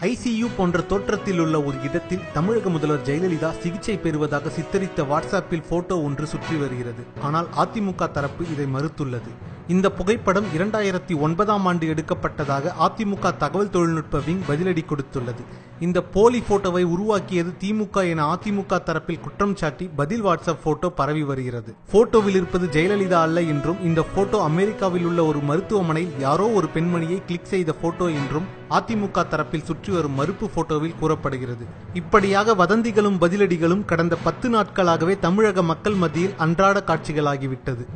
ICU போன்ற தோற்றத்தில் உள்ள ஒரு இடத்தில் தமிழக முதல்வர் ஜெயலலிதா சிகிச்சை பெறுவதாக சித்தரித்த வாட்ஸ்அப்பில் போட்டோ ஒன்று சுற்றி வருகிறது. ஆனால் அதிமுக தரப்பு இதை மறுத்துள்ளது. இந்த புகைப்படம் இரண்டாயிரத்தி ஒன்பதாம் ஆண்டு எடுக்கப்பட்டதாக அதிமுக தகவல் தொழில்நுட்ப விங் பதிலடி கொடுத்துள்ளது. இந்த போலி போட்டோவை உருவாக்கியது திமுக என அதிமுக தரப்பில் குற்றம் சாட்டி பதில் வாட்ஸ்அப் போட்டோ பரவி வருகிறது. போட்டோவில் இருப்பது ஜெயலலிதா அல்ல என்றும் இந்த போட்டோ அமெரிக்காவில் உள்ள ஒரு மருத்துவமனையில் யாரோ ஒரு பெண்மணியை கிளிக் செய்த போட்டோ என்றும் அதிமுக தரப்பில் சுற்றி வரும் மறுப்பு போட்டோவில் கூறப்படுகிறது. இப்படியாக வதந்திகளும் பதிலடிகளும் கடந்த பத்து நாட்களாகவே தமிழக மக்கள் மத்தியில் அன்றாட காட்சிகளாகிவிட்டது.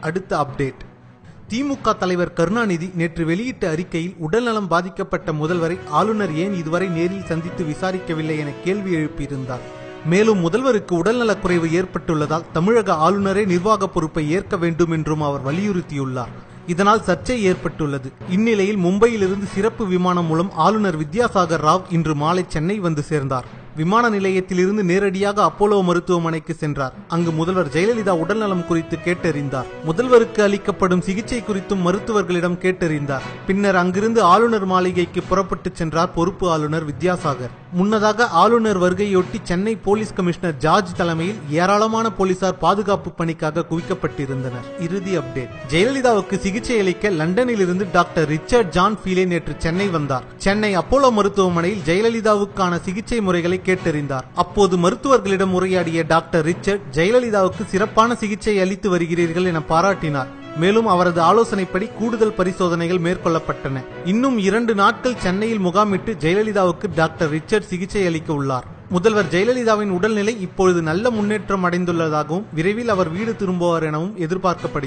அடுத்த அப்டேட். திமுக தலைவர் கருணாநிதி நேற்று வெளியிட்ட அறிக்கையில் உடல்நலம் பாதிக்கப்பட்ட முதல்வரை ஆளுநர் ஏன் இதுவரை நேரில் சந்தித்து விசாரிக்கவில்லை என கேள்வி எழுப்பியிருந்தார். மேலும் முதல்வருக்கு உடல்நலக் குறைவு ஏற்பட்டுள்ளதால் தமிழக ஆளுநரே நிர்வாக பொறுப்பை ஏற்க வேண்டும் என்றும் அவர் வலியுறுத்தியுள்ளார். இதனால் சர்ச்சை ஏற்பட்டுள்ளது. இந்நிலையில் மும்பையிலிருந்து சிறப்பு விமானம் மூலம் ஆளுநர் வித்யாசாகர் ராவ் இன்று மாலை சென்னை வந்து சேர்ந்தார். விமான நிலையத்திலிருந்து நேரடியாக அப்போலோ மருத்துவமனைக்கு சென்றார். அங்கு முதல்வர் ஜெயலலிதா உடல்நலம் குறித்து கேட்டறிந்தார். முதல்வருக்கு அளிக்கப்படும் சிகிச்சை குறித்தும் மருத்துவர்களிடம் கேட்டறிந்தார். பின்னர் அங்கிருந்து ஆளுநர் மாளிகைக்கு புறப்பட்டுச் சென்றார் பொறுப்பு ஆளுநர் வித்யாசாகர். முன்னதாக ஆளுநர் வருகையொட்டி சென்னை போலீஸ் கமிஷனர் ஜார்ஜ் தலைமையில் ஏராளமான போலீசார் பாதுகாப்பு பணிக்காக குவிக்கப்பட்டிருந்தனர். இறுதி அப்டேட். ஜெயலலிதாவுக்கு சிகிச்சை அளிக்க லண்டனில் இருந்து டாக்டர் ரிச்சர்ட் ஜான் பீலே நேற்று சென்னை வந்தார். சென்னை அப்போலோ மருத்துவமனையில் ஜெயலலிதாவுக்கான சிகிச்சை முறைகளை கேட்டறிந்தார். அப்போது மருத்துவர்களிடம் உரையாடிய டாக்டர் ரிச்சர்ட் ஜெயலலிதாவுக்கு சிறப்பான சிகிச்சை அளித்து வருகிறீர்கள் என பாராட்டினார். மேலும் அவரது ஆலோசனைப்படி கூடுதல் பரிசோதனைகள் மேற்கொள்ளப்பட்டன. இன்னும் இரண்டு நாட்கள் சென்னையில் முகாமிட்டு ஜெயலலிதாவுக்கு டாக்டர் ரிச்சர்ட் சிகிச்சை அளிக்க உள்ளார். முதல்வர் ஜெயலலிதாவின் உடல்நிலை இப்பொழுது நல்ல முன்னேற்றம் அடைந்துள்ளதாகவும் விரைவில் அவர் வீடு திரும்புவார் எனவும் எதிர்பார்க்கப்படுகிறது.